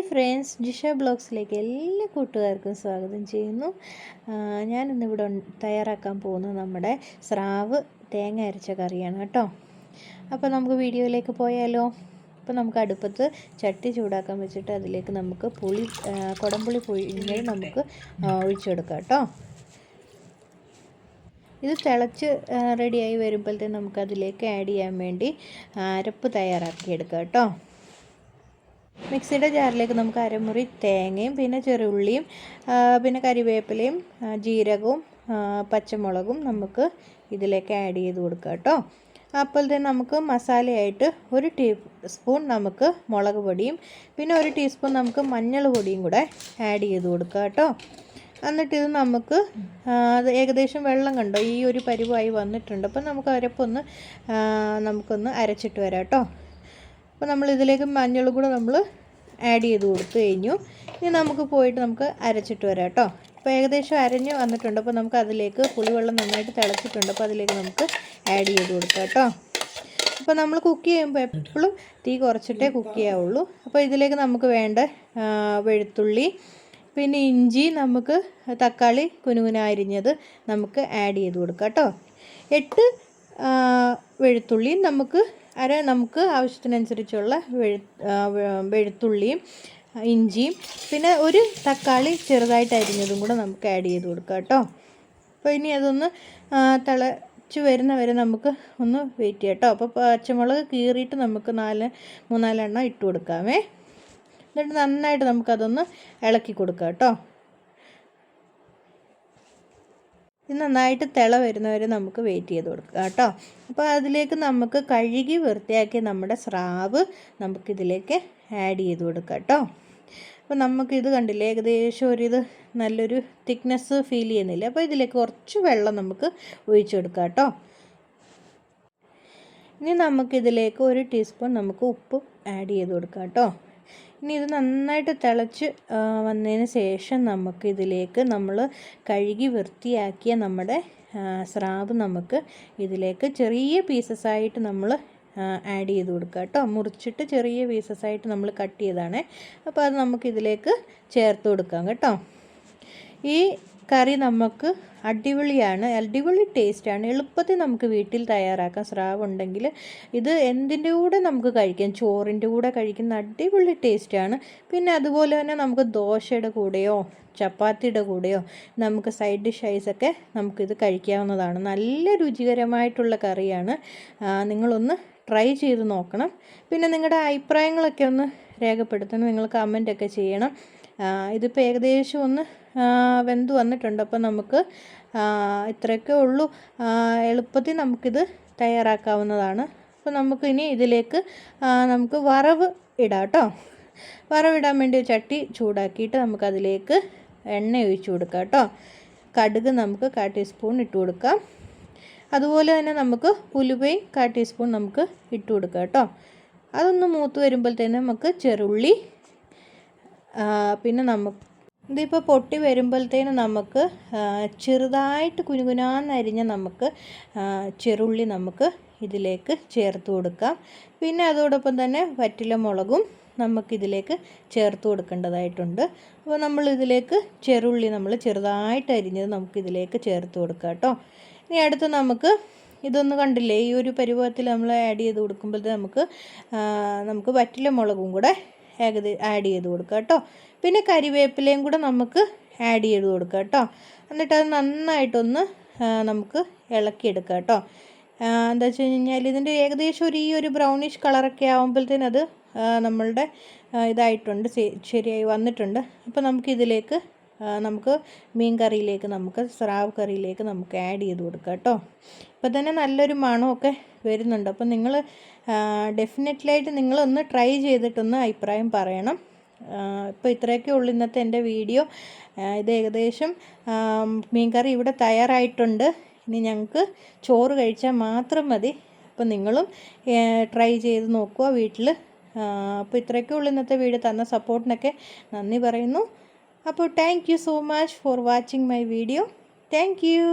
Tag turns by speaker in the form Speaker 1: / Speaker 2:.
Speaker 1: Hi friends Jisha ബ്ലോഗ്സിലേക്ക് എല്ലാ കൂട്ടുകാർക്കും സ്വാഗതം ചെയ്യുന്നു. ഞാനിന്നിവിടെ തയ്യാറാക്കാൻ പോകുന്നത് നമ്മുടെ സ്രാവ് തേങ്ങ അരച്ച കറിയാണ് കേട്ടോ. അപ്പോൾ നമുക്ക് വീഡിയോയിലേക്ക് പോയാലോ? അപ്പോൾ നമുക്ക് അടുപ്പത്ത് ചട്ടി ചൂടാക്കാൻ വെച്ചിട്ട് അതിലേക്ക് നമുക്ക് പുളി കുടംപുളി പുഴിഞ്ഞ് നമുക്ക് ഒഴിച്ചെടുക്കാം കേട്ടോ. ഇത് തിളച്ച് റെഡിയായി വരുമ്പോഴത്തേന് നമുക്കതിലേക്ക് ആഡ് ചെയ്യാൻ വേണ്ടി അരപ്പ് തയ്യാറാക്കിയെടുക്കാം കേട്ടോ. മിക്സിയുടെ ജാറിലേക്ക് നമുക്ക് അരമുറി തേങ്ങയും പിന്നെ ചെറുള്ളിയും പിന്നെ കരിവേപ്പിലയും ജീരകവും പച്ചമുളകും നമുക്ക് ഇതിലേക്ക് ആഡ് ചെയ്ത് കൊടുക്കാം കേട്ടോ. അപ്പോൾ തന്നെ നമുക്ക് മസാലയായിട്ട് ഒരു ടീസ്പൂൺ നമുക്ക് മുളക് പൊടിയും പിന്നെ ഒരു ടീസ്പൂൺ നമുക്ക് മഞ്ഞൾ പൊടിയും കൂടെ ആഡ് ചെയ്ത് കൊടുക്കാം കേട്ടോ. എന്നിട്ട് ഇത് നമുക്ക് ഏകദേശം വെള്ളം കണ്ടോ? ഈ ഒരു പരിവായി വന്നിട്ടുണ്ട്. അപ്പം നമുക്ക് അരപ്പൊന്ന് നമുക്കൊന്ന് അരച്ചിട്ട് വരാം കേട്ടോ. അപ്പോൾ നമ്മൾ ഇതിലേക്ക് മഞ്ഞൾ കൂടെ നമ്മൾ ആഡ് ചെയ്ത് കൊടുത്തു കഴിഞ്ഞു. ഇനി നമുക്ക് പോയിട്ട് നമുക്ക് അരച്ചിട്ട് വരാം കേട്ടോ. അപ്പോൾ ഏകദേശം അരഞ്ഞ് വന്നിട്ടുണ്ട്. അപ്പോൾ നമുക്ക് അതിലേക്ക് പുളിവെള്ളം നന്നായിട്ട് തിളച്ചിട്ടുണ്ട്. അപ്പോൾ അതിലേക്ക് നമുക്ക് ആഡ് ചെയ്ത് കൊടുക്കാം കേട്ടോ. അപ്പോൾ നമ്മൾ കുക്ക് ചെയ്യുമ്പോൾ എപ്പോഴും തീ കുറച്ചിട്ടേ കുക്ക് ചെയ്യാവുള്ളൂ. അപ്പോൾ ഇതിലേക്ക് നമുക്ക് വേണ്ട വെളുത്തുള്ളി പിന്നെ ഇഞ്ചി നമുക്ക് തക്കാളി കുനുകുന അരിഞ്ഞത് നമുക്ക് ആഡ് ചെയ്ത് കൊടുക്കാം കേട്ടോ. എട്ട് വെളുത്തുള്ളിയും നമുക്ക് അര നമുക്ക് ആവശ്യത്തിനനുസരിച്ചുള്ള വെളുത്തുള്ളിയും ഇഞ്ചിയും പിന്നെ ഒരു തക്കാളി ചെറുതായിട്ട് അരിഞ്ഞതും കൂടെ നമുക്ക് ആഡ് ചെയ്ത് കൊടുക്കാം കേട്ടോ. അപ്പോൾ ഇനി അതൊന്ന് തിളച്ച് വരുന്ന വരെ നമുക്ക് ഒന്ന് വെയിറ്റ് ചെയ്യാം കേട്ടോ. അപ്പോൾ പച്ചമുളക് കീറിയിട്ട് നമുക്ക് നാല് മൂന്നാലെണ്ണം ഇട്ട് കൊടുക്കാമേ. എന്നിട്ട് നന്നായിട്ട് നമുക്കതൊന്ന് ഇളക്കി കൊടുക്കാം കേട്ടോ. ഇത് നന്നായിട്ട് തിള വരുന്നവരെ നമുക്ക് വെയിറ്റ് ചെയ്ത് കൊടുക്കുക കേട്ടോ. അപ്പോൾ അതിലേക്ക് നമുക്ക് കഴുകി വൃത്തിയാക്കിയ നമ്മുടെ സ്രാവ് നമുക്കിതിലേക്ക് ആഡ് ചെയ്ത് കൊടുക്കുക കേട്ടോ. അപ്പോൾ നമുക്കിത് കണ്ടില്ലേ ഏകദേശം ഒരു ഇത് നല്ലൊരു തിക്നെസ് ഫീൽ ചെയ്യുന്നില്ല? അപ്പോൾ ഇതിലേക്ക് കുറച്ച് വെള്ളം നമുക്ക് ഒഴിച്ചു കൊടുക്കാം കേട്ടോ. ഇനി നമുക്കിതിലേക്ക് ഒരു ടീസ്പൂൺ നമുക്ക് ഉപ്പ് ആഡ് ചെയ്ത് കൊടുക്കാം കേട്ടോ. ഇനി ഇത് നന്നായിട്ട് തിളച്ച് വന്നതിന് ശേഷം നമുക്ക് ഇതിലേക്ക് നമ്മൾ കഴുകി വൃത്തിയാക്കിയ നമ്മുടെ സ്രാവ് നമുക്ക് ഇതിലേക്ക് ചെറിയ പീസസ് ആയിട്ട് നമ്മൾ ആഡ് ചെയ്ത് കൊടുക്കുക കേട്ടോ. മുറിച്ചിട്ട് ചെറിയ പീസസ് ആയിട്ട് നമ്മൾ കട്ട് ചെയ്താണ് അപ്പോൾ അത് നമുക്ക് ഇതിലേക്ക് ചേർത്ത് കൊടുക്കാം കേട്ടോ. ഈ കറി നമുക്ക് അടിപൊളിയാണ് അടിപൊളി ടേസ്റ്റാണ് എളുപ്പത്തിൽ നമുക്ക് വീട്ടിൽ തയ്യാറാക്കാം. സ്രാവ് ഉണ്ടെങ്കിൽ ഇത് എന്തിന്റെ കൂടെ നമുക്ക് കഴിക്കാം? ചോറിന്റെ കൂടെ കഴിക്കുന്ന അടിപൊളി ടേസ്റ്റാണ് പിന്നെ അതുപോലെ തന്നെ നമുക്ക് ദോശയുടെ കൂടെയോ ചപ്പാത്തിയുടെ കൂടെയോ നമുക്ക് സൈഡ് ഡിഷ് ഐസൊക്കെ നമുക്കിത് കഴിക്കാവുന്നതാണ്. നല്ല രുചികരമായിട്ടുള്ള കറിയാണ്. നിങ്ങളൊന്ന് ട്രൈ ചെയ്ത് നോക്കണം. പിന്നെ നിങ്ങളുടെ അഭിപ്രായങ്ങളൊക്കെ ഒന്ന് രേഖപ്പെടുത്തണം. നിങ്ങൾ കമന്റൊക്കെ ചെയ്യണം. ഇതിപ്പോൾ ഏകദേശം ഒന്ന് വെന്ത് വന്നിട്ടുണ്ട്. അപ്പോൾ നമുക്ക് ഇത്രയൊക്കെ ഉള്ളൂ. എളുപ്പത്തിൽ നമുക്കിത് തയ്യാറാക്കാവുന്നതാണ്. അപ്പോൾ നമുക്ക് ഇനി ഇതിലേക്ക് നമുക്ക് വറവ് ഇടാം കേട്ടോ. വറവിടാൻ വേണ്ടി ചട്ടി ചൂടാക്കിയിട്ട് നമുക്കതിലേക്ക് എണ്ണ ഒഴിച്ചു കൊടുക്കാം കേട്ടോ. കടുക് നമുക്ക് കാ ടീസ്പൂൺ ഇട്ട് കൊടുക്കാം. അതുപോലെ തന്നെ നമുക്ക് ഉലുവയും കാ ടീസ്പൂൺ നമുക്ക് ഇട്ട് കൊടുക്കാം കേട്ടോ. അതൊന്ന് മൂത്ത് വരുമ്പോഴത്തേനും നമുക്ക് ചെറുള്ളി പിന്നെ നമുക്ക് ഇതിപ്പോൾ പൊട്ടി വരുമ്പോഴത്തേനും നമുക്ക് ചെറുതായിട്ട് കുനുകുനാന്നരിഞ്ഞ നമുക്ക് ചെറുള്ളി നമുക്ക് ഇതിലേക്ക് ചേർത്ത് കൊടുക്കാം. പിന്നെ അതോടൊപ്പം തന്നെ വറ്റില മുളകും നമുക്കിതിലേക്ക് ചേർത്ത് കൊടുക്കേണ്ടതായിട്ടുണ്ട്. അപ്പോൾ നമ്മൾ ഇതിലേക്ക് ചെറുള്ളി നമ്മൾ ചെറുതായിട്ട് അരിഞ്ഞത് നമുക്കിതിലേക്ക് ചേർത്ത് കൊടുക്കാം കേട്ടോ. ഇനി അടുത്ത് നമുക്ക് ഇതൊന്ന് കണ്ടില്ലേ? ഈ ഒരു പരുവത്തിൽ നമ്മൾ ആഡ് ചെയ്ത് കൊടുക്കുമ്പോഴത്തേ നമുക്ക് നമുക്ക് വറ്റില മുളകും കൂടെ ഏകദേശം ആഡ് ചെയ്ത് കൊടുക്കുക കേട്ടോ. പിന്നെ കരിവേപ്പിലയും കൂടെ നമുക്ക് ആഡ് ചെയ്ത് കൊടുക്കുക കേട്ടോ. എന്നിട്ട് അത് നന്നായിട്ടൊന്ന് നമുക്ക് ഇളക്കിയെടുക്കുക കേട്ടോ. എന്താ വെച്ച് കഴിഞ്ഞാൽ ഇതിന്റെ ഏകദേശം ഒരു ഈ ഒരു ബ്രൗണിഷ് കളറൊക്കെ ആകുമ്പോഴത്തേന് അത് നമ്മളുടെ ഇതായിട്ടുണ്ട്. ശരിയായി വന്നിട്ടുണ്ട്. അപ്പോൾ നമുക്കിതിലേക്ക് നമുക്ക് മീൻ കറിയിലേക്ക് നമുക്ക് സ്രാവ് കറിയിലേക്ക് നമുക്ക് ആഡ് ചെയ്ത് കൊടുക്കാം കേട്ടോ. ഇപ്പോൾ തന്നെ നല്ലൊരു മണമൊക്കെ വരുന്നുണ്ട്. അപ്പോൾ നിങ്ങൾ ഡെഫിനറ്റ്ലായിട്ട് നിങ്ങളൊന്ന് ട്രൈ ചെയ്തിട്ടൊന്ന് അഭിപ്രായം പറയണം. ഇപ്പോൾ ഇത്രയൊക്കെ ഉള്ളു ഇന്നത്തെ എന്റെ വീഡിയോ. ഇത് ഏകദേശം മീൻ കറി ഇവിടെ തയ്യാറായിട്ടുണ്ട്. ഇനി ഞങ്ങൾക്ക് ചോറ് കഴിച്ചാൽ മാത്രം മതി. അപ്പോൾ നിങ്ങളും ട്രൈ ചെയ്ത് നോക്കുക വീട്ടിൽ. അപ്പോൾ ഇത്രയൊക്കെ ഉള്ളു ഇന്നത്തെ വീഡിയോ. തന്ന സപ്പോർട്ടിനൊക്കെ നന്ദി പറയുന്നു. അപ്പോൾ thank you so much for watching my video thank you